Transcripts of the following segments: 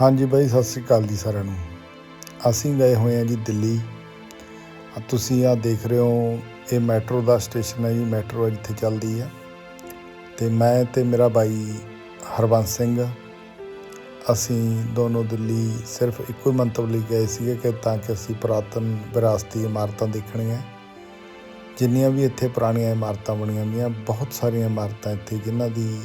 ਹਾਂਜੀ ਬਾਈ, ਸਤਿ ਸ੍ਰੀ ਅਕਾਲ ਜੀ ਸਾਰਿਆਂ ਨੂੰ। ਅਸੀਂ ਗਏ ਹੋਏ ਹਾਂ ਜੀ ਦਿੱਲੀ। ਆ ਤੁਸੀਂ ਆ ਦੇਖ ਰਹੇ ਹੋ, ਇਹ ਮੈਟਰੋ ਦਾ ਸਟੇਸ਼ਨ ਹੈ ਜੀ, ਮੈਟਰੋ ਇੱਥੇ ਚੱਲਦੀ ਹੈ। ਤੇ ਮੈਂ ਤੇ ਮੇਰਾ ਬਾਈ ਹਰਬੰਸ ਸਿੰਘ, ਅਸੀਂ ਦੋਨੋਂ ਦਿੱਲੀ ਸਿਰਫ ਇੱਕੋ ਹੀ ਮੰਤਵ ਲਈ ਗਏ ਸੀਗੇ ਕਿ ਤਾਂ ਕਿ ਅਸੀਂ ਪੁਰਾਤਨ ਵਿਰਾਸਤੀ ਇਮਾਰਤਾਂ ਦੇਖਣੀਆਂ ਜਿੰਨੀਆਂ ਵੀ ਇੱਥੇ ਪੁਰਾਣੀਆਂ ਇਮਾਰਤਾਂ ਬਣੀਆਂ ਹੋਈਆਂ, ਬਹੁਤ ਸਾਰੀਆਂ ਇਮਾਰਤਾਂ ਇੱਥੇ, ਜਿਨ੍ਹਾਂ ਦੀ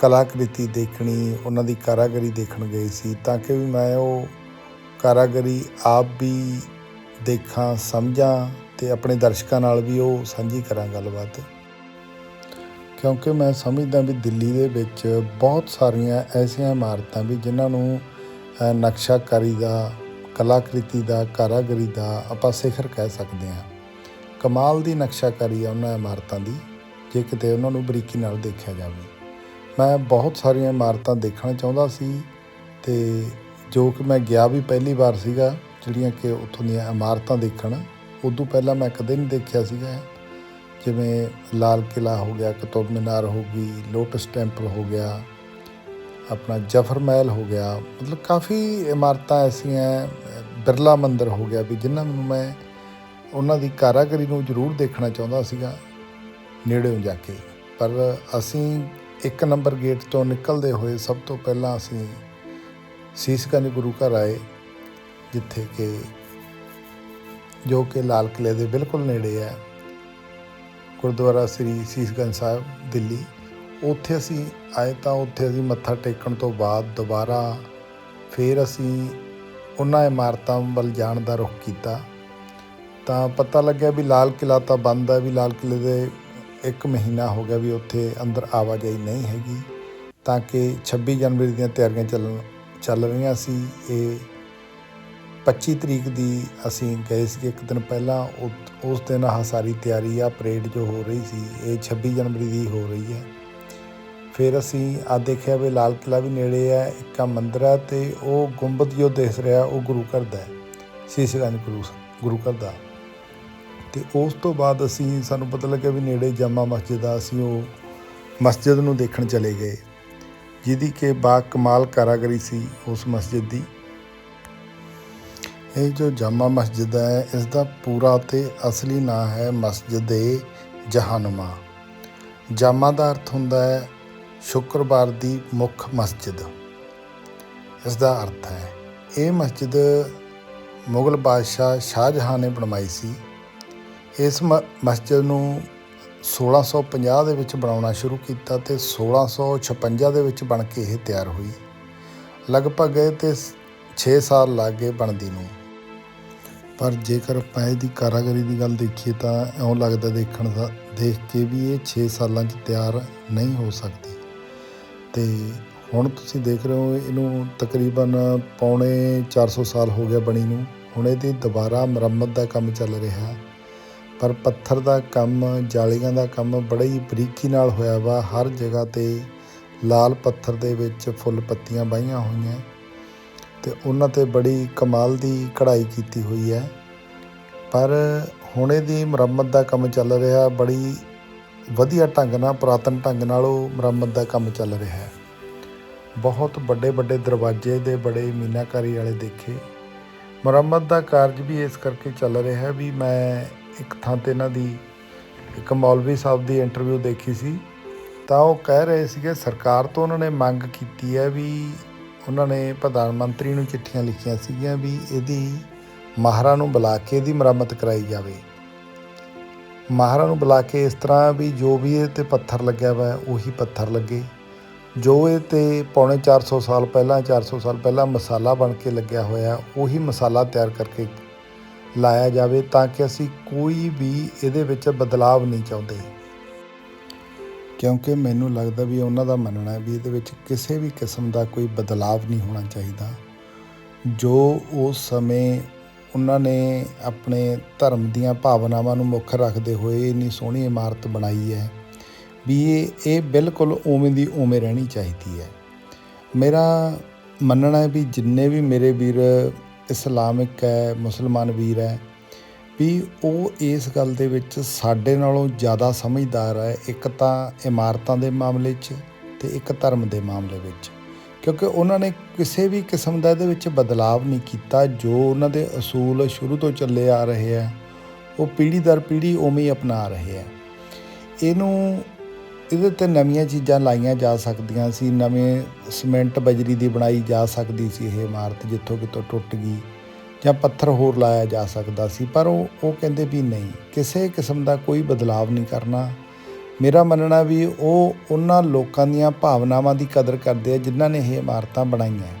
ਕਲਾਕ੍ਰਿਤੀ ਦੇਖਣੀ, ਉਹਨਾਂ ਦੀ ਕਾਰਾਗਰੀ ਦੇਖਣ ਗਏ ਸੀ ਤਾਂ ਕਿ ਵੀ ਮੈਂ ਉਹ ਕਾਰਾਗਰੀ ਆਪ ਵੀ ਦੇਖਾਂ, ਸਮਝਾਂ ਤੇ ਆਪਣੇ ਦਰਸ਼ਕਾਂ ਨਾਲ ਵੀ ਉਹ ਸਾਂਝੀ ਕਰਾਂ ਗੱਲਬਾਤ। ਕਿਉਂਕਿ ਮੈਂ ਸਮਝਦਾ ਵੀ ਦਿੱਲੀ ਦੇ ਵਿੱਚ ਬਹੁਤ ਸਾਰੀਆਂ ਐਸੀਆਂ ਇਮਾਰਤਾਂ ਵੀ ਜਿਨ੍ਹਾਂ ਨੂੰ ਨਕਸ਼ਾਕਾਰੀ ਦਾ, ਕਲਾਕ੍ਰਿਤੀ ਦਾ, ਕਾਰਾਗਰੀ ਦਾ ਆਪਾਂ ਸਿਖਰ ਕਹਿ ਸਕਦੇ ਹਾਂ। ਕਮਾਲ ਦੀ ਨਕਸ਼ਾਕਾਰੀ ਆ ਉਹਨਾਂ ਇਮਾਰਤਾਂ ਦੀ, ਜੇ ਕਿਤੇ ਉਹਨਾਂ ਨੂੰ ਬਰੀਕੀ ਨਾਲ ਦੇਖਿਆ ਜਾਵੇ। ਮੈਂ ਬਹੁਤ ਸਾਰੀਆਂ ਇਮਾਰਤਾਂ ਦੇਖਣਾ ਚਾਹੁੰਦਾ ਸੀ ਤੇ ਜੋ ਕਿ ਮੈਂ ਗਿਆ ਵੀ ਪਹਿਲੀ ਵਾਰ ਸੀਗਾ, ਜਿਹੜੀਆਂ ਕਿ ਉੱਥੋਂ ਦੀਆਂ ਇਮਾਰਤਾਂ ਦੇਖਣ, ਉਦੋਂ ਪਹਿਲਾਂ ਮੈਂ ਕਦੇ ਨਹੀਂ ਦੇਖਿਆ ਸੀਗਾ। ਜਿਵੇਂ ਲਾਲ ਕਿਲਾ ਹੋ ਗਿਆ, ਕਤਬ ਮੀਨਾਰ ਹੋ ਗਈ, ਲੋਟਸ ਟੈਂਪਲ ਹੋ ਗਿਆ, ਆਪਣਾ ਜਫਰ ਮਹਿਲ ਹੋ ਗਿਆ, ਮਤਲਬ ਕਾਫੀ ਇਮਾਰਤਾਂ ਐਸੀਆਂ, ਬਿਰਲਾ ਮੰਦਿਰ ਹੋ ਗਿਆ ਵੀ ਜਿਨ੍ਹਾਂ ਨੂੰ ਮੈਂ ਉਹਨਾਂ ਦੀ ਕਾਰਾਗਰੀ ਨੂੰ ਜ਼ਰੂਰ ਦੇਖਣਾ ਚਾਹੁੰਦਾ ਸੀਗਾ ਨੇੜਿਓਂ ਜਾ ਕੇ। ਪਰ ਅਸੀਂ ਇੱਕ ਨੰਬਰ ਗੇਟ ਤੋਂ ਨਿਕਲਦੇ ਹੋਏ ਸਭ ਤੋਂ ਪਹਿਲਾਂ ਅਸੀਂ ਸੀਸਗੰਜ ਗੁਰੂ ਘਰ ਆਏ, ਜਿੱਥੇ ਕਿ ਜੋ ਕਿ ਲਾਲ ਕਿਲੇ ਦੇ ਬਿਲਕੁਲ ਨੇੜੇ ਹੈ, ਗੁਰਦੁਆਰਾ ਸ੍ਰੀ ਸੀਸਗੰਜ ਸਾਹਿਬ, ਦਿੱਲੀ। ਉੱਥੇ ਅਸੀਂ ਆਏ ਤਾਂ ਉੱਥੇ ਅਸੀਂ ਮੱਥਾ ਟੇਕਣ ਤੋਂ ਬਾਅਦ ਦੁਬਾਰਾ ਫਿਰ ਅਸੀਂ ਉਹਨਾਂ ਇਮਾਰਤਾਂ ਵੱਲ ਜਾਣ ਦਾ ਰੁਖ ਕੀਤਾ। ਤਾਂ ਪਤਾ ਲੱਗਿਆ ਵੀ ਲਾਲ ਕਿਲਾ ਤਾਂ ਬੰਦ ਹੈ, ਵੀ ਲਾਲ ਕਿਲੇ ਦੇ ਇੱਕ ਮਹੀਨਾ ਹੋ ਗਿਆ ਵੀ ਉੱਥੇ ਅੰਦਰ ਆਵਾਜਾਈ ਨਹੀਂ ਹੈਗੀ, ਤਾਂ ਕਿ 26 ਜਨਵਰੀ ਦੀਆਂ ਤਿਆਰੀਆਂ ਚੱਲਣ, ਚੱਲ ਰਹੀਆਂ ਸੀ। ਇਹ 25 ਤਰੀਕ ਦੀ ਅਸੀਂ ਗਏ ਸੀ ਇੱਕ ਦਿਨ ਪਹਿਲਾਂ ਉਹ- ਉਸ ਦਿਨ ਆਹ ਸਾਰੀ ਤਿਆਰੀ ਆ, ਪਰੇਡ ਜੋ ਹੋ ਰਹੀ ਸੀ, ਇਹ 26 ਜਨਵਰੀ ਦੀ ਹੋ ਰਹੀ ਹੈ। ਫਿਰ ਅਸੀਂ ਆ ਦੇਖਿਆ ਵੀ ਲਾਲ ਕਿਲਾ ਵੀ ਨੇੜੇ ਹੈ, ਇੱਕ ਆ ਮੰਦਿਰ ਹੈ ਤੇ ਉਹ ਗੁੰਬਦ ਜੋ ਦਿਸ ਰਿਹਾ, ਉਹ ਗੁਰੂ ਘਰ ਦਾ ਹੈ ਸੀਸਗੰਜ ਗੁਰੂ ਗੁਰੂ ਘਰ ਦਾ। ਤੇ ਉਸ ਤੋਂ ਬਾਅਦ ਅਸੀਂ ਸਾਨੂੰ ਪਤਾ ਲੱਗਿਆ ਵੀ ਨੇੜੇ ਜਾਮਾ ਮਸਜਿਦ ਆ, ਅਸੀਂ ਉਹ ਮਸਜਿਦ ਨੂੰ ਦੇਖਣ ਚਲੇ ਗਏ। ਜਿਹਦੀ ਕਿ ਬਾ ਕਮਾਲ ਕਾਰਾਗਰੀ ਸੀ ਉਸ ਮਸਜਿਦ ਦੀ। ਇਹ ਜੋ ਜਾਮਾ ਮਸਜਿਦ ਹੈ ਇਸ ਦਾ ਪੂਰਾ ਤੇ ਅਸਲੀ ਨਾਮ ਹੈ ਮਸਜਿਦ ਏ ਜਹਾਨੁਮਾ। ਜਾਮਾ ਦਾ ਅਰਥ ਹੁੰਦਾ ਹੈ ਸ਼ੁੱਕਰਵਾਰ ਦੀ ਮੁੱਖ ਮਸਜਿਦ। ਇਸ ਦਾ ਅਰਥ ਹੈ, ਇਹ ਮਸਜਿਦ ਮੁਗਲ ਬਾਦਸ਼ਾਹ ਸ਼ਾਹਜਹਾਨ ਨੇ ਬਣਵਾਈ ਸੀ। ਇਸ ਮ- ਮਸਜਿਦ ਨੂੰ 1650 ਦੇ ਵਿੱਚ ਬਣਾਉਣਾ ਸ਼ੁਰੂ ਕੀਤਾ ਤੇ 1656 ਦੇ ਵਿੱਚ ਬਣ ਕੇ ਇਹ ਤਿਆਰ ਹੋਈ। ਲਗਭਗ ਇਹ ਤੇ 6 ਸਾਲ ਲੱਗ ਗਏ ਬਣਦੀ ਨੂੰ। ਪਰ ਜੇਕਰ ਆਪਾਂ ਇਹਦੀ ਕਾਰਾਗਰੀ ਦੀ ਗੱਲ ਦੇਖੀਏ ਤਾਂ ਇਉਂ ਲੱਗਦਾ ਦੇਖਣ ਦਾ, ਦੇਖ ਕੇ ਵੀ ਇਹ 6 ਸਾਲਾਂ 'ਚ ਤਿਆਰ ਨਹੀਂ ਹੋ ਸਕਦੀ। ਤੇ ਹੁਣ ਤੁਸੀਂ ਦੇਖ ਰਹੇ ਹੋ ਇਹਨੂੰ ਤਕਰੀਬਨ ਪੌਣੇ 400 ਸਾਲ ਹੋ ਗਿਆ ਬਣੀ ਨੂੰ। ਹੁਣ ਇਹਦੀ ਦੁਬਾਰਾ ਮੁਰੰਮਤ ਦਾ ਕੰਮ ਚੱਲ ਰਿਹਾ। ਹੈ ਪਰ ਪੱਥਰ ਦਾ ਕੰਮ, ਜਾਲੀਆਂ ਦਾ ਕੰਮ ਬੜੀ ਹੀ ਬਰੀਕੀ ਨਾਲ ਹੋਇਆ ਵਾ। ਹਰ ਜਗ੍ਹਾ ਤੇ ਲਾਲ ਪੱਥਰ ਦੇ ਵਿੱਚ ਫੁੱਲ ਪੱਤੀਆਂ ਬਾਈਆਂ ਹੋਈਆਂ ਤੇ ਉਹਨਾਂ ਤੇ ਬੜੀ ਕਮਾਲ ਦੀ ਕਢਾਈ ਕੀਤੀ ਹੋਈ ਹੈ। ਪਰ ਹੁਣੇ ਦੀ ਮੁਰੰਮਤ ਦਾ ਕੰਮ ਚੱਲ ਰਿਹਾ, ਬੜੀ ਵਧੀਆ ਢੰਗ ਨਾਲ, ਪੁਰਾਤਨ ਢੰਗ ਨਾਲ ਉਹ ਮੁਰੰਮਤ ਦਾ ਕੰਮ ਚੱਲ ਰਿਹਾ ਹੈ। ਬਹੁਤ ਵੱਡੇ ਵੱਡੇ ਦਰਵਾਜ਼ੇ ਦੇ ਬੜੇ ਮੀਨਾਕਾਰੀ ਵਾਲੇ ਦੇਖੇ। ਮੁਰੰਮਤ ਦਾ ਕਾਰਜ ਵੀ ਇਸ ਕਰਕੇ ਚੱਲ ਰਿਹਾ ਹੈ ਵੀ ਮੈਂ ਇੱਕ ਥਾਂ ਤੇ ਇਹਨਾਂ ਦੀ, ਇੱਕ ਮੌਲਵੀ ਸਾਹਿਬ ਦੀ ਇੰਟਰਵਿਊ ਦੇਖੀ ਸੀ, ਤਾਂ ਉਹ ਕਹਿ ਰਹੇ ਸੀਗੇ ਸਰਕਾਰ ਤੋਂ ਉਹਨਾਂ ਨੇ ਮੰਗ ਕੀਤੀ ਹੈ ਵੀ ਉਹਨਾਂ ਨੇ ਪ੍ਰਧਾਨ ਮੰਤਰੀ ਨੂੰ ਚਿੱਠੀਆਂ ਲਿਖੀਆਂ ਸੀਗੀਆਂ ਵੀ ਇਹਦੀ ਮਾਹਰਾਂ ਨੂੰ ਬੁਲਾ ਕੇ ਇਹਦੀ ਮੁਰੰਮਤ ਕਰਾਈ ਜਾਵੇ। ਮਾਹਰਾਂ ਨੂੰ ਬੁਲਾ ਕੇ ਇਸ ਤਰ੍ਹਾਂ ਵੀ ਜੋ ਵੀ ਇਹ ਤੇ ਪੱਥਰ ਲੱਗਿਆ ਹੋਇਆ ਉਹੀ ਪੱਥਰ ਲੱਗੇ। ਜੋ ਇਹ ਤੇ ਪੌਣੇ 400 ਸਾਲ ਪਹਿਲਾਂ 400 ਸਾਲ ਪਹਿਲਾਂ ਮਸਾਲਾ ਬਣ ਕੇ ਲੱਗਿਆ ਹੋਇਆ, ਉਹੀ ਮਸਾਲਾ ਤਿਆਰ ਕਰਕੇ ਲਾਇਆ ਜਾਵੇ ਤਾਂ ਕਿ ਅਸੀਂ ਕੋਈ ਵੀ ਇਹਦੇ ਵਿੱਚ ਬਦਲਾਵ ਨਹੀਂ ਚਾਹੁੰਦੇ। ਕਿਉਂਕਿ ਮੈਨੂੰ ਲੱਗਦਾ ਵੀ ਉਹਨਾਂ ਦਾ ਮੰਨਣਾ ਹੈ ਵੀ ਇਹਦੇ ਵਿੱਚ ਕਿਸੇ ਵੀ ਕਿਸਮ ਦਾ ਕੋਈ ਬਦਲਾਵ ਨਹੀਂ ਹੋਣਾ ਚਾਹੀਦਾ। ਜੋ ਉਸ ਸਮੇਂ ਉਹਨਾਂ ਨੇ ਆਪਣੇ ਧਰਮ ਦੀਆਂ ਭਾਵਨਾਵਾਂ ਨੂੰ ਮੁੱਖ ਰੱਖਦੇ ਹੋਏ ਇੰਨੀ ਸੋਹਣੀ ਇਮਾਰਤ ਬਣਾਈ ਹੈ ਵੀ ਇਹ ਇਹ ਬਿਲਕੁਲ ਉਵੇਂ ਦੀ ਉਵੇਂ ਰਹਿਣੀ ਚਾਹੀਦੀ ਹੈ। ਮੇਰਾ ਮੰਨਣਾ ਹੈ ਵੀ ਜਿੰਨੇ ਵੀ ਮੇਰੇ ਵੀਰ ਇਸਲਾਮਿਕ ਹੈ, ਮੁਸਲਮਾਨ ਵੀਰ ਹੈ, ਵੀ ਉਹ ਇਸ ਗੱਲ ਦੇ ਵਿੱਚ ਸਾਡੇ ਨਾਲੋਂ ਜ਼ਿਆਦਾ ਸਮਝਦਾਰ ਹੈ ਇੱਕ ਤਾਂ ਇਮਾਰਤਾਂ ਦੇ ਮਾਮਲੇ 'ਚ ਤੇ ਇੱਕ ਧਰਮ ਦੇ ਮਾਮਲੇ ਵਿੱਚ। ਕਿਉਂਕਿ ਉਹਨਾਂ ਨੇ ਕਿਸੇ ਵੀ ਕਿਸਮ ਦਾ ਇਹਦੇ ਵਿੱਚ ਬਦਲਾਵ ਨਹੀਂ ਕੀਤਾ, ਜੋ ਉਹਨਾਂ ਦੇ ਅਸੂਲ ਸ਼ੁਰੂ ਤੋਂ ਚੱਲੇ ਆ ਰਹੇ ਆ ਉਹ ਪੀੜ੍ਹੀ ਦਰ ਪੀੜ੍ਹੀ ਉਵੇਂ ਹੀ ਅਪਣਾ ਰਹੇ ਆ ਇਹਨੂੰ ਇਹਦੇ ਤੇ ਨਵੀਆਂ ਚੀਜ਼ਾਂ ਲਾਈਆਂ ਜਾ ਸਕਦੀਆਂ ਸੀ, ਨਵੇਂ ਸੀਮੈਂਟ ਬਜਰੀ ਦੀ ਬਣਾਈ ਜਾ ਸਕਦੀ ਸੀ ਇਹ ਇਮਾਰਤ ਜਿੱਥੋਂ ਕਿਤੋਂ ਟੁੱਟ ਗਈ ਜਾਂ ਪੱਥਰ ਹੋਰ ਲਾਇਆ ਜਾ ਸਕਦਾ ਸੀ, ਪਰ ਉਹ ਉਹ ਕਹਿੰਦੇ ਵੀ ਨਹੀਂ, ਕਿਸੇ ਕਿਸਮ ਦਾ ਕੋਈ ਬਦਲਾਵ ਨਹੀਂ ਕਰਨਾ। ਮੇਰਾ ਮੰਨਣਾ ਵੀ ਉਹ ਉਹਨਾਂ ਲੋਕਾਂ ਦੀਆਂ ਭਾਵਨਾਵਾਂ ਦੀ ਕਦਰ ਕਰਦੇ ਆ ਜਿਨ੍ਹਾਂ ਨੇ ਇਹ ਇਮਾਰਤਾਂ ਬਣਾਈਆਂ।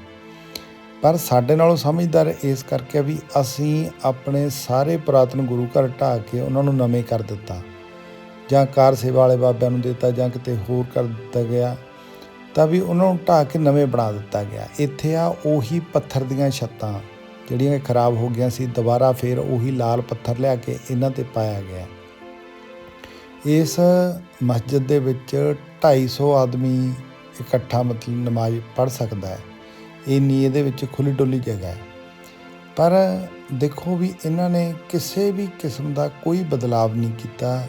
ਪਰ ਸਾਡੇ ਨਾਲੋਂ ਸਮਝਦਾਰ ਇਸ ਕਰਕੇ ਵੀ ਅਸੀਂ ਆਪਣੇ ਸਾਰੇ ਪੁਰਾਤਨ ਗੁਰੂ ਘਰ ਢਾਹ ਕੇ ਉਹਨਾਂ ਨੂੰ ਨਵੇਂ ਕਰ ਦਿੱਤਾ। ਜਾਂ ਕਾਰ ਸੇਵਾ ਵਾਲੇ ਬਾਬਿਆਂ ਨੂੰ ਦਿੱਤਾ ਜਾਂ ਕਿਤੇ ਹੋਰ ਕਰ ਦਿੱਤਾ ਗਿਆ, ਤਾਂ ਵੀ ਉਹਨਾਂ ਨੂੰ ਢਾਹ ਕੇ ਨਵੇਂ ਬਣਾ ਦਿੱਤਾ ਗਿਆ। ਇੱਥੇ ਆ ਉਹੀ ਪੱਥਰ ਦੀਆਂ ਛੱਤਾਂ, ਜਿਹੜੀਆਂ ਖਰਾਬ ਹੋ ਗਈਆਂ ਸੀ, ਦੁਬਾਰਾ ਫੇਰ ਉਹੀ ਲਾਲ ਪੱਥਰ ਲਿਆ ਕੇ ਇਹਨਾਂ ਤੇ ਪਾਇਆ ਗਿਆ। ਇਸ ਮਸਜਿਦ ਦੇ ਵਿੱਚ 250 ਆਦਮੀ ਇਕੱਠਾ ਮਤਲਬ ਨਮਾਜ਼ ਪੜ੍ਹ ਸਕਦਾ ਹੈ। ਇੰਨੀ ਇਹਦੇ ਵਿੱਚ ਖੁੱਲੀ ਡੁੱਲੀ ਜਗ੍ਹਾ ਹੈ। ਪਰ ਦੇਖੋ ਵੀ ਇਹਨਾਂ ਨੇ ਕਿਸੇ ਵੀ ਕਿਸਮ ਦਾ ਕੋਈ ਬਦਲਾਵ ਨਹੀਂ ਕੀਤਾ।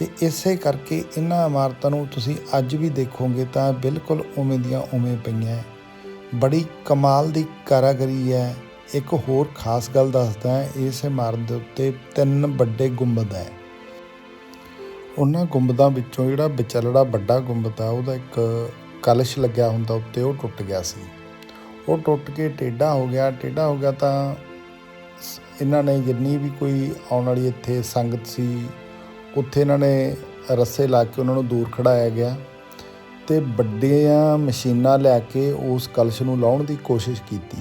ਤੇ ਇਸੇ ਕਰਕੇ ਇਹਨਾਂ ਇਮਾਰਤਾਂ ਨੂੰ ਤੁਸੀਂ ਅੱਜ ਵੀ ਦੇਖੋਗੇ ਤਾਂ ਬਿਲਕੁਲ ਉਵੇਂ ਦੀਆਂ ਉਵੇਂ ਪਈਆਂ ਬੜੀ ਕਮਾਲ ਦੀ ਕਾਰਾਗਰੀ ਹੈ। ਇੱਕ ਹੋਰ ਖਾਸ ਗੱਲ ਦੱਸਦਾ ਹੈ, ਇਸ ਇਮਾਰਤ ਦੇ ਉੱਤੇ ਤਿੰਨ ਵੱਡੇ ਗੁੰਬਦ ਹੈ। ਉਹਨਾਂ ਗੁੰਬਦਾਂ ਵਿੱਚੋਂ ਜਿਹੜਾ ਵਿਚਲੜਾ ਵੱਡਾ ਗੁੰਬਦ ਆ, ਉਹਦਾ ਇੱਕ ਕਲਸ਼ ਲੱਗਿਆ ਹੁੰਦਾ ਉੱਤੇ, ਉਹ ਟੁੱਟ ਗਿਆ ਸੀ। ਉਹ ਟੁੱਟ ਕੇ ਟੇਢਾ ਹੋ ਗਿਆ। ਟੇਢਾ ਹੋ ਗਿਆ ਤਾਂ ਇਹਨਾਂ ਨੇ ਜਿੰਨੀ ਵੀ ਕੋਈ ਆਉਣ ਵਾਲੀ ਇੱਥੇ ਸੰਗਤ ਸੀ ਉੱਥੇ ਇਹਨਾਂ ਨੇ ਰੱਸੇ ਲਾ ਕੇ ਉਹਨਾਂ ਨੂੰ ਦੂਰ ਖੜਾਇਆ ਗਿਆ ਤੇ ਵੱਡੀਆਂ ਮਸ਼ੀਨਾਂ ਲੈ ਕੇ ਉਸ ਕਲਸ਼ ਨੂੰ ਲਾਉਣ ਦੀ ਕੋਸ਼ਿਸ਼ ਕੀਤੀ।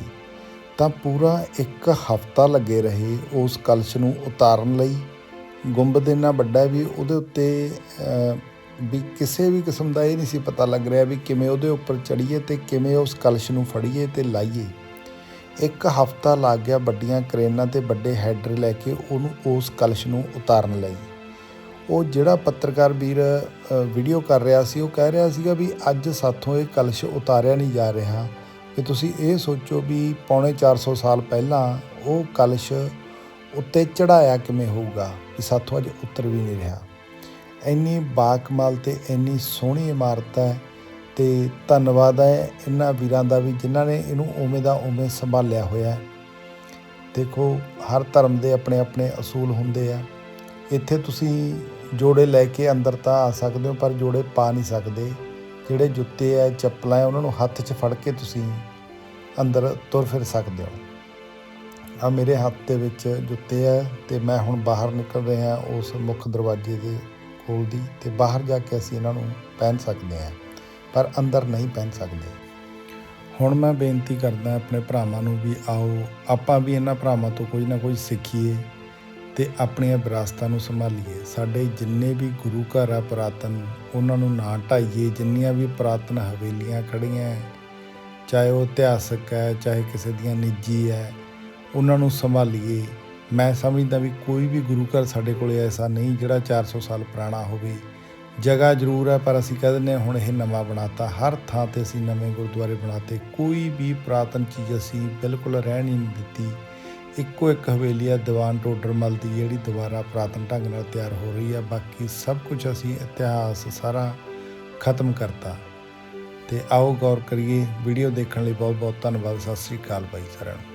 ਤਾਂ ਪੂਰਾ ਇੱਕ ਹਫ਼ਤਾ ਲੱਗੇ ਰਹੇ ਉਸ ਕਲਸ਼ ਨੂੰ ਉਤਾਰਨ ਲਈ। ਗੁੰਬਦ ਇੰਨਾ ਵੱਡਾ ਵੀ ਉਹਦੇ ਉੱਤੇ ਵੀ ਕਿਸੇ ਵੀ ਕਿਸਮ ਦਾ ਇਹ ਨਹੀਂ ਸੀ ਪਤਾ ਲੱਗ ਰਿਹਾ ਵੀ ਕਿਵੇਂ ਉਹਦੇ ਉੱਪਰ ਚੜੀਏ ਤੇ ਕਿਵੇਂ ਉਸ ਕਲਸ਼ ਨੂੰ ਫੜੀਏ ਤੇ ਲਾਈਏ। ਇੱਕ ਹਫ਼ਤਾ ਲੱਗ ਗਿਆ ਵੱਡੀਆਂ ਕਰੇਨਾਂ ਤੇ ਵੱਡੇ ਹੈਡਰ ਲੈ ਕੇ ਉਹਨੂੰ ਉਸ ਕਲਸ਼ ਨੂੰ ਉਤਾਰਨ ਲਈ। ਉਹ ਜਿਹੜਾ ਪੱਤਰਕਾਰ ਵੀਰ ਵੀਡੀਓ ਕਰ ਰਿਹਾ ਸੀ, ਉਹ ਕਹਿ ਰਿਹਾ ਸੀਗਾ ਵੀ ਅੱਜ ਸਾਥੋਂ ਇਹ ਕਲਸ਼ ਉਤਾਰਿਆ ਨਹੀਂ ਜਾ ਰਿਹਾ। ਕਿ ਤੁਸੀਂ ਇਹ ਸੋਚੋ ਵੀ ਪੌਣੇ 400 ਸਾਲ ਪਹਿਲਾਂ ਉਹ ਕਲਸ਼ ਉੱਤੇ ਚੜਾਇਆ ਕਿਵੇਂ ਹੋਊਗਾ ਵੀ ਸਾਥੋਂ ਅੱਜ ਉਤਰ ਵੀ ਨਹੀਂ ਰਿਹਾ। ਇੰਨੀ ਬਾਕਮਾਲ ਤੇ ਇੰਨੀ ਸੋਹਣੀ ਇਮਾਰਤ ਹੈ ਤੇ ਧੰਨਵਾਦ ਹੈ ਇਹਨਾਂ ਵੀਰਾਂ ਦਾ ਵੀ ਜਿਨ੍ਹਾਂ ਨੇ ਇਹਨੂੰ ਉਵੇਂ ਦਾ ਉਵੇਂ ਸੰਭਾਲਿਆ ਹੋਇਆ ਹੈ। ਦੇਖੋ, ਹਰ ਧਰਮ ਦੇ ਆਪਣੇ ਆਪਣੇ ਅਸੂਲ ਹੁੰਦੇ ਆ। ਇੱਥੇ ਤੁਸੀਂ ਜੋੜੇ ਲੈ ਕੇ ਅੰਦਰ ਤਾਂ ਆ ਸਕਦੇ ਹੋ, ਪਰ ਜੋੜੇ ਪਾ ਨਹੀਂ ਸਕਦੇ। ਜਿਹੜੇ ਜੁੱਤੇ ਆ ਚੱਪਲਾਂ ਆ ਉਹਨਾਂ ਨੂੰ ਹੱਥ 'ਚ ਫੜ ਕੇ ਤੁਸੀਂ ਅੰਦਰ ਤੁਰ ਫਿਰ ਸਕਦੇ ਹੋ। ਆ ਮੇਰੇ ਹੱਥ ਦੇ ਵਿੱਚ ਜੁੱਤੇ ਆ ਤੇ ਮੈਂ ਹੁਣ ਬਾਹਰ ਨਿਕਲ ਰਿਹਾ ਉਸ ਮੁੱਖ ਦਰਵਾਜ਼ੇ ਦੇ ਕੋਲ ਦੀ ਤੇ ਬਾਹਰ ਜਾ ਕੇ ਅਸੀਂ ਇਹਨਾਂ ਨੂੰ ਪਹਿਨ ਸਕਦੇ ਹਾਂ, ਪਰ ਅੰਦਰ ਨਹੀਂ ਪਹਿਨ ਸਕਦੇ। ਹੁਣ ਮੈਂ ਬੇਨਤੀ ਕਰਦਾ ਆਪਣੇ ਭਰਾਵਾਂ ਨੂੰ ਵੀ ਆਓ, ਆਪਾਂ ਵੀ ਇਹਨਾਂ ਭਰਾਵਾਂ ਤੋਂ ਕੁਝ ਨਾ ਕੁਝ ਸਿੱਖੀਏ। ਤੇ ਆਪਣੀਆਂ ਵਿਰਾਸਤਾਂ ਨੂੰ ਸੰਭਾਲੀਏ। ਸਾਡੇ ਜਿੰਨੇ ਵੀ ਗੁਰੂ ਘਰ ਆ ਪੁਰਾਤਨ, ਉਹਨਾਂ ਨੂੰ ਨਾ ਢਾਈਏ ਜਿੰਨੀਆਂ ਵੀ ਪੁਰਾਤਨ ਹਵੇਲੀਆਂ ਖੜੀਆਂ ਚਾਹੇ ਉਹ ਇਤਿਹਾਸਕ ਹੈ ਚਾਹੇ ਕਿਸੇ ਦੀਆਂ ਨਿੱਜੀ ਹੈ ਉਹਨਾਂ ਨੂੰ ਸੰਭਾਲੀਏ। ਮੈਂ ਸਮਝਦਾ ਵੀ ਕੋਈ ਵੀ ਗੁਰੂ ਘਰ ਸਾਡੇ ਕੋਲ ਐਸਾ ਨਹੀਂ ਜਿਹੜਾ 400 ਸਾਲ ਪੁਰਾਣਾ ਹੋਵੇ। ਜਗ੍ਹਾ ਜ਼ਰੂਰ ਹੈ ਪਰ ਅਸੀਂ ਕਹਿ ਦਿੰਦੇ ਹਾਂ ਹੁਣ ਇਹ ਨਵਾਂ ਬਣਾਤਾ। ਹਰ ਥਾਂ ਤੇ ਅਸੀਂ ਨਵੇਂ ਗੁਰਦੁਆਰੇ ਬਣਾਤੇ। ਕੋਈ ਵੀ ਪੁਰਾਤਨ ਚੀਜ਼ ਅਸੀਂ ਬਿਲਕੁਲ ਰਹਿਣ ਹੀ ਨਹੀਂ ਦਿੱਤੀ। ਇੱਕੋ ਇੱਕ ਹਵੇਲੀ ਆ ਦੀਵਾਨ ਟੋਡਰਮਲ ਦੀ ਜਿਹੜੀ ਦੁਬਾਰਾ ਪੁਰਾਤਨ ਢੰਗ ਨਾਲ ਤਿਆਰ ਹੋ ਰਹੀ ਆ, ਬਾਕੀ ਸਭ ਕੁਝ ਅਸੀਂ ਇਤਿਹਾਸ ਸਾਰਾ ਖਤਮ ਕਰਤਾ। ਤੇ ਆਓ ਗੌਰ ਕਰੀਏ, ਵੀਡੀਓ ਦੇਖਣ ਲਈ ਬਹੁਤ ਬਹੁਤ ਧੰਨਵਾਦ, ਸਤਿ ਸ੍ਰੀ ਅਕਾਲ ਬਾਈ ਸਾਰਿਆਂ ਨੂੰ।